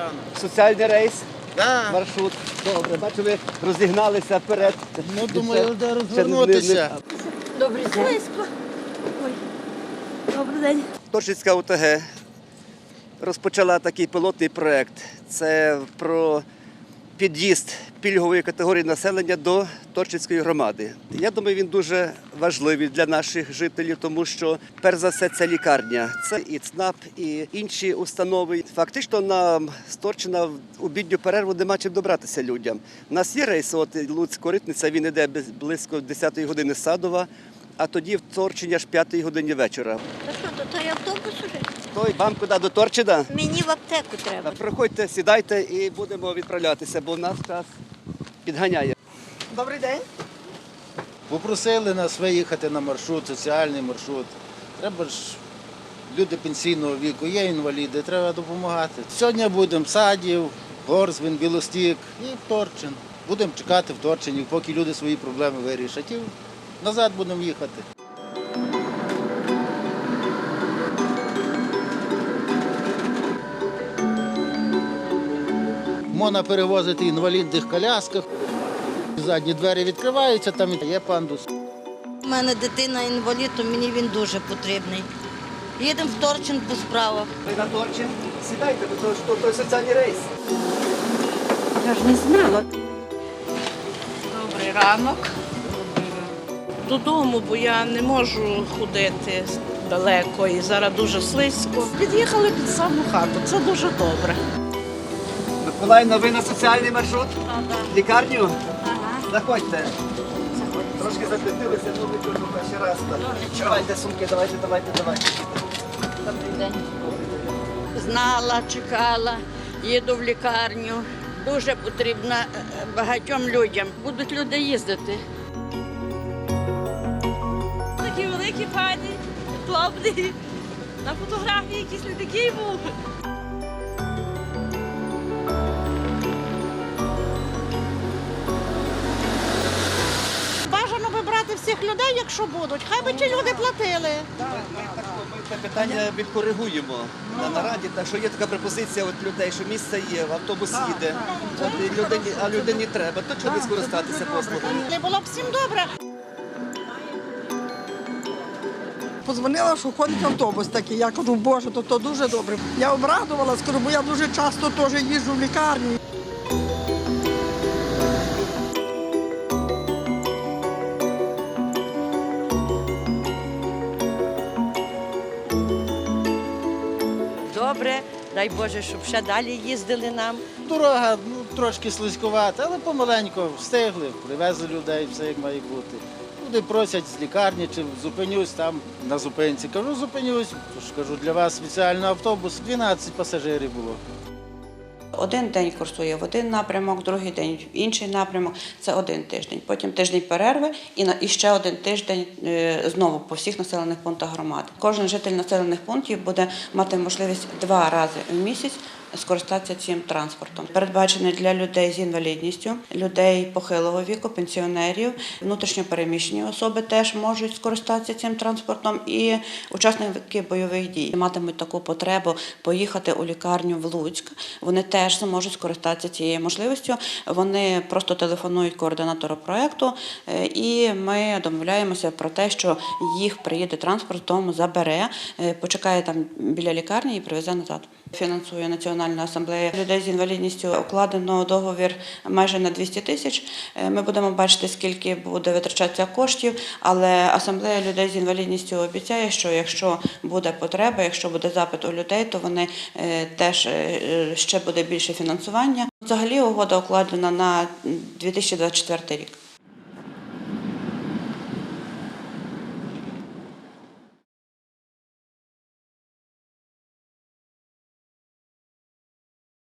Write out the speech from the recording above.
ранок. Соціальний рейс, Да. маршрут. Добре, бачу, ви розігналися вперед. Ну, думаю, де розвернутися. Добрий день. Ой. Добрий день. Торчицька ОТГ розпочала такий пілотний проєкт. Це про під'їзд пільгової категорії населення до Торчицької громади. Я думаю, він дуже важливий для наших жителів, тому що перш за все це лікарня, це і ЦНАП, і інші установи. Фактично нам з Торчина в обідню перерву нема чим добратися людям. У нас є рейс, от Луцьк-Коритниця, він без- близько 10-ї години Садова, а тоді в Торчині аж 5-ї годині вечора. Та що, то той автобус уже? Той вам куди до Торчина? Мені в аптеку треба. Приходьте, сідайте і будемо відправлятися, бо нас час підганяє. Добрий день. Попросили нас виїхати на маршрут, соціальний маршрут. Треба ж люди пенсійного віку, є інваліди, треба допомагати. Сьогодні будемо в Садів, Горзвин, Білостік і в Торчин. Будемо чекати в Торчині, поки люди свої проблеми вирішать. І назад будемо їхати. Можна перевозити інвалідних колясках. Задні двері відкриваються, там є пандус. У мене дитина інвалід, то мені він дуже потрібний. Їдемо в Торчин по справах. Ви на Торчин сідайте, бо то, то, то соціальний рейс. Я ж не знала. Добрий ранок. Додому, бо я не можу ходити далеко і зараз дуже слизько. Під'їхали під саму хату. Це дуже добре. Миколаївна, ви на соціальний маршрут? Лікарню? Заходьте. Трошки запізнилися, ну нічого, перший раз. Давайте сумки, давайте, давайте, давайте. Добрий день. Знала, чекала, їду в лікарню. Дуже потрібна е, багатьом людям. Будуть люди їздити. Такі великі пані, добрі. На фотографії якийсь не такий був. Людей, якщо будуть. Хай би ті люди платили. Ми, це питання відкоригуємо на нараді, так що є така пропозиція от людей, що місце є, автобус їде, от, людині, а людині треба, то чого не скористатися послугою? Не було б всім добре. Позвонила, що ходить автобус такий. Я кажу, боже, то, то дуже добре. Я обрадувалась, бо я дуже часто теж їжджу в лікарню. Добре, дай Боже, щоб ще далі їздили нам. Дорога ну, трошки слизькувата, але помаленьку встигли, привезли людей, все як має бути. Люди просять з лікарні, чи зупинюсь там на зупинці. Кажу, зупинюсь, кажу, для вас спеціальний автобус, 12 пасажирів було. Один день курсує в один напрямок, другий день в інший напрямок. Це один тиждень. Потім тиждень перерви і на і ще один тиждень е, знову по всіх населених пунктах громади. Кожен житель населених пунктів буде мати можливість два рази в місяць. Скористатися цим транспортом передбачений для людей з інвалідністю, людей похилого віку, пенсіонерів, внутрішньопереміщені особи теж можуть скористатися цим транспортом, і учасники бойових дій матимуть таку потребу поїхати у лікарню в Луцьк. Вони теж зможуть скористатися цією можливістю. Вони просто телефонують координатору проекту, е, і ми домовляємося про те, що їх приїде транспортом, забере, е, почекає там біля лікарні і привезе назад. Фінансує Національна асамблея людей з інвалідністю. Укладено договір майже на 200 тисяч. Е, Ми будемо бачити, скільки буде витрачатися коштів, але асамблея людей з інвалідністю обіцяє, що якщо буде потреба, якщо буде запит у людей, то вони е, теж е, ще буде більше фінансування. Взагалі угода укладена на 2024 рік.